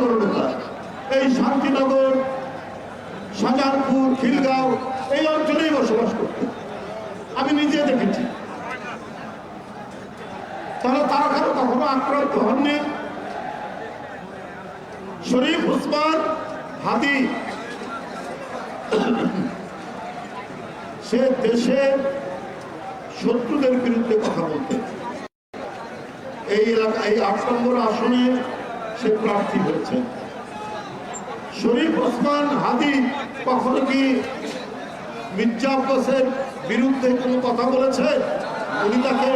বড় নেতা এই শান্তিনগর, শাহজাহানপুর, খিলগাঁও, এই অঞ্চলেই বসবাস করতেন আমি নিজে দেখেছি। তাহলে তারা কেন কখনো আক্রান্ত হননি? শরীফ ওসমান হাদি। সে দেশের শত্রুদের বিরুদ্ধে কথা বলতেন। এই এলাকা এই আট নম্বর আসনে সে প্রার্থী হয়েছে শরীফ ওসমান হাদি কখনো কি মির্জা আব্বাসের বিরুদ্ধে কোনো কথা বলেছে? উনি তাকে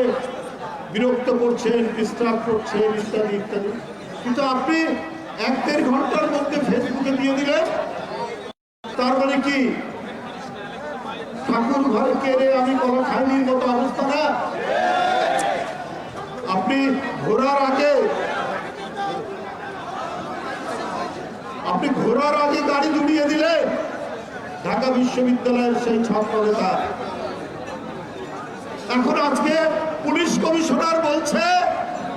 বিরক্ত করছেন ডিস্টার্ব করছেন ইত্যাদি ইত্যাদি। কিন্তু আপনি এক দেড় ঘণ্টার মধ্যে ফেসবুকে দিয়ে দিলেন। তার মানে কি? ঠাকুর ঘরে কেড়ে আমি কলা খাইনির মতো অবস্থা না? আপনি ঘোরার ঘোরার আগে গাড়ি জুড়িয়ে দিলে ঢাকা বিশ্ববিদ্যালয়ের সেই ছাত্র নেতা এখন আজকে পুলিশ কমিশনার বলছে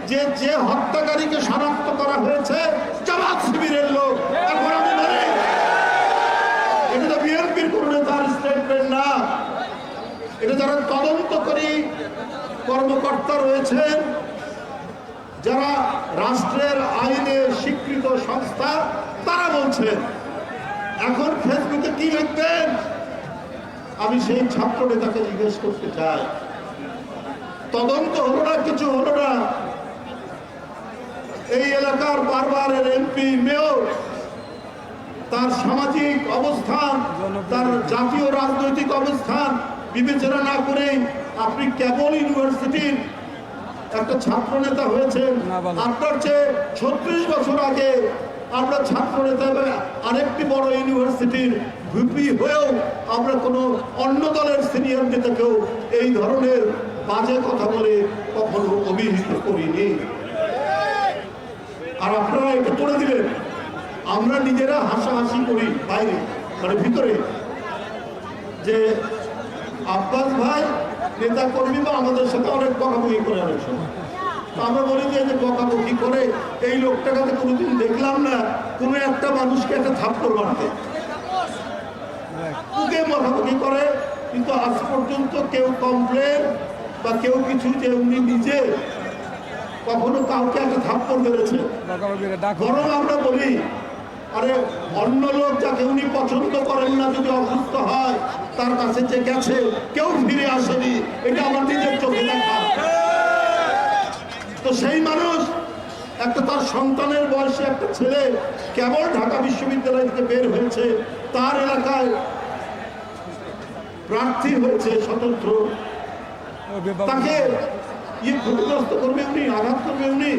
যে যে হত্যাকারীকে শনাক্ত করা হয়েছে, জামাত শিবিরের লোক। এখন আমি বলি, এটা তো বিএনপির কোন নেতার স্টেটমেন্ট না। এটা যারা তদন্তকারী কর্মকর্তা রয়েছেন, যারা রাষ্ট্রের আইনে স্বীকৃত সংস্থা তারা বলছেন এখন ফেসবুকে কি লিখবেন? আমি সেই ছাত্র নেতাকে জিজ্ঞেস করতে চাই। তদন্ত হলো না কিছু হলো না। এই এলাকার বারবারের এমপি মেয়র তার সামাজিক অবস্থান তার জাতীয় রাজনৈতিক অবস্থান বিবেচনা না করে আপনি কেবল ইউনিভার্সিটির একটা ছাত্র নেতা হয়েছেন। আপনার চেয়ে ছত্রিশ বছর আগে আমরা ছাত্র এবং আরেকটি বড় ইউনিভার্সিটির ভিপি হয়েও আমরা কোনো অন্য দলের সিনিয়র নেতাকেও এই ধরনের বাজে কথা বলে কখনো অভিহিত করিনি। আর আপনারা এটা করে দিলেন। আমরা নিজেরা হাসাহাসি করি বাইরে মানে ভিতরে। যে আব্বাস ভাই নেতা কর্মী বা আমাদের সাথে অনেক বকাবকি করে অনেক সময়। আমরা বলি যে বকাবকি করে এই লোকটাকে তো কোনোদিন দেখলাম না কোনো একটা মানুষকে একটা থাপ্পড় মারতে। ওকে বকাবকি করে কিন্তু আজ পর্যন্ত কেউ কমপ্লেন বা কেউ কিছু যে উনি নিজে কখনো কাউকে একটা থাপ্পড় মেরেছে। বরং আমরা বলি আরে অন্য লোক যাকে উনি পছন্দ করেন না যদি অসুস্থ হয় তার কাছে যে গেছে কেউ ফিরে আসেনি। এটা আমার নিজের চোখে দেখা তো সেই মানুষ একটা তার সন্তানের বয়সে একটা ছেলে কেবল ঢাকা বিশ্ববিদ্যালয় থেকে বের হয়েছে, তার এলাকায় প্রার্থী হয়েছে স্বতন্ত্র। তাকে ইয়ে ক্ষতিগ্রস্ত করবে উনি, আঘাত করবে উনি।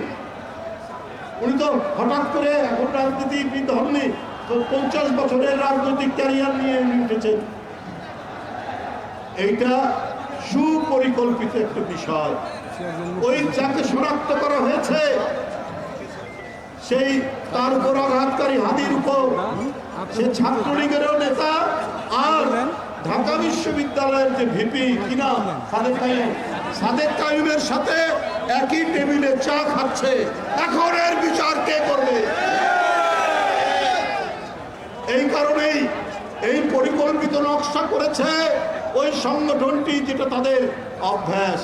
উনি তো হঠাৎ করে এখন রাজনীতিবিদ হননি, তো পঞ্চাশ বছরের রাজনৈতিক ক্যারিয়ার নিয়ে উনি উঠেছেন। এইটা সুপরিকল্পিত একটা বিষয়। ওই যাকে শনাক্ত করা হয়েছে সেই তার উপর আঘাতকারী হাদির উপর। সে ছাত্রলীগেরও নেতা আর ঢাকা বিশ্ববিদ্যালয়ের যে ভিপি কিনা সাদেক সাদেক কাইমের সাথে একই টেবিলে চা খাচ্ছে। এখন এর বিচার কে করবে? এই কারণেই এই পরিকল্পিত নকশা করেছে ওই সংগঠনটি যেটা তাদের অভ্যাস।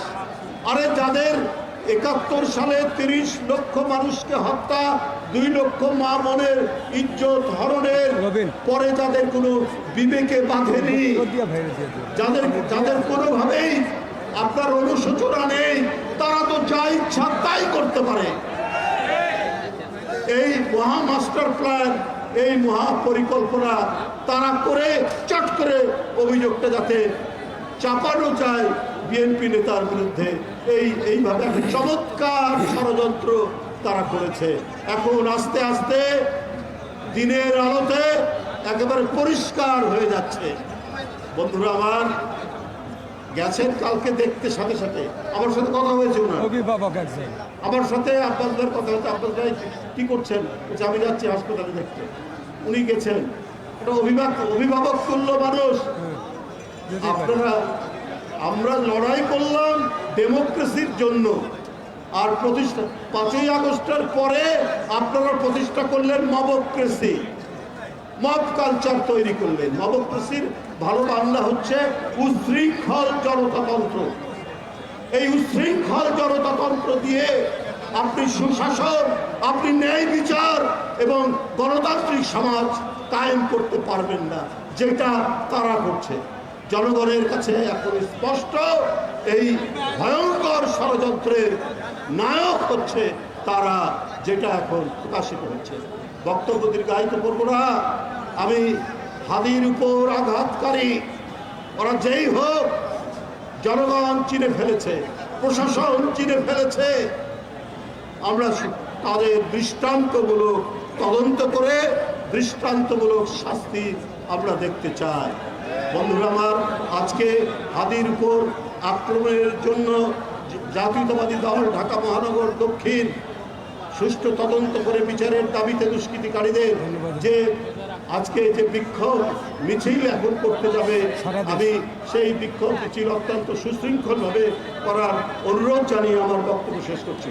আরে যাদের একাত্তর সালে তিরিশ লক্ষ মানুষকে হত্যা দুই লক্ষ মা মনের ইজ্জত হরণের পরে যাদের কোনো বিবেকে বাঁধেনি। যাদের যাদের কোনোভাবেই আপনার অনুশোচনা নেই তারা তো যা ইচ্ছা তাই করতে পারে এই মহা মাস্টার প্ল্যান এই মহা পরিকল্পনা তারা করে চট করে অভিযোগটা যাতে চাপানো যায় বিএনপি নেতার বিরুদ্ধে এই এইভাবে একটা চমৎকার ষড়যন্ত্র তারা করেছে। এখন আস্তে আস্তে দিনের আলোতে একেবারে পরিষ্কার হয়ে যাচ্ছে। বন্ধুরা আমার গেছেন কালকে দেখতে সাথে সাথে। আমার সাথে কথা হয়েছে আমার সাথে আব্বাস ভাইয়ের কথা হচ্ছে আব্বাস ভাই কি করছেন? বলছে, আমি যাচ্ছি হাসপাতালে দেখতে। উনি গেছেন। এটা অভিভাবক অভিভাবক তুল্য মানুষ। আপনারা আমরা লড়াই করলাম ডেমোক্রেসির জন্য। আর প্রতিষ্ঠা, পাঁচই আগস্টের পরে আপনারা প্রতিষ্ঠা করলেন মবক্রেসি মব কালচার তৈরি করলেন। মবক্রেসির ভালো বাংলা হচ্ছে উশৃঙ্খল জনতাতন্ত্র। এই উশৃঙ্খল জনতাতন্ত্র দিয়ে আপনি সুশাসন, আপনি ন্যায় বিচার এবং গণতান্ত্রিক সমাজ কায়েম করতে পারবেন না, যেটা তারা করছে। জনগণের কাছে এখন স্পষ্ট এই ভয়ঙ্কর ষড়যন্ত্রের নায়ক হচ্ছে তারা, যেটা এখন প্রকাশিত হচ্ছে। বক্তব্য দীর্ঘায়িত করব না। আমি হাদির উপর আঘাতকারী। ওরা যেই হোক, জনগণ চিনে ফেলেছে, প্রশাসন চিনে ফেলেছে। আমরা তাদের দৃষ্টান্তমূলক তদন্ত করে দৃষ্টান্তমূলক শাস্তি আমরা দেখতে চাই। বন্ধুরা আমার, আজকে হাদির উপর আক্রমণের জন্য জাতীয়তাবাদী দল ঢাকা মহানগর দক্ষিণ সুষ্ঠু তদন্ত করে বিচারের দাবিতে দুষ্কৃতিকারীদের যে আজকে যে বিক্ষোভ মিছিল এখন করতে যাবে, আমি সেই বিক্ষোভ মিছিল অত্যন্ত সুশৃঙ্খলভাবে করার অনুরোধ জানিয়ে আমার বক্তব্য শেষ করছি।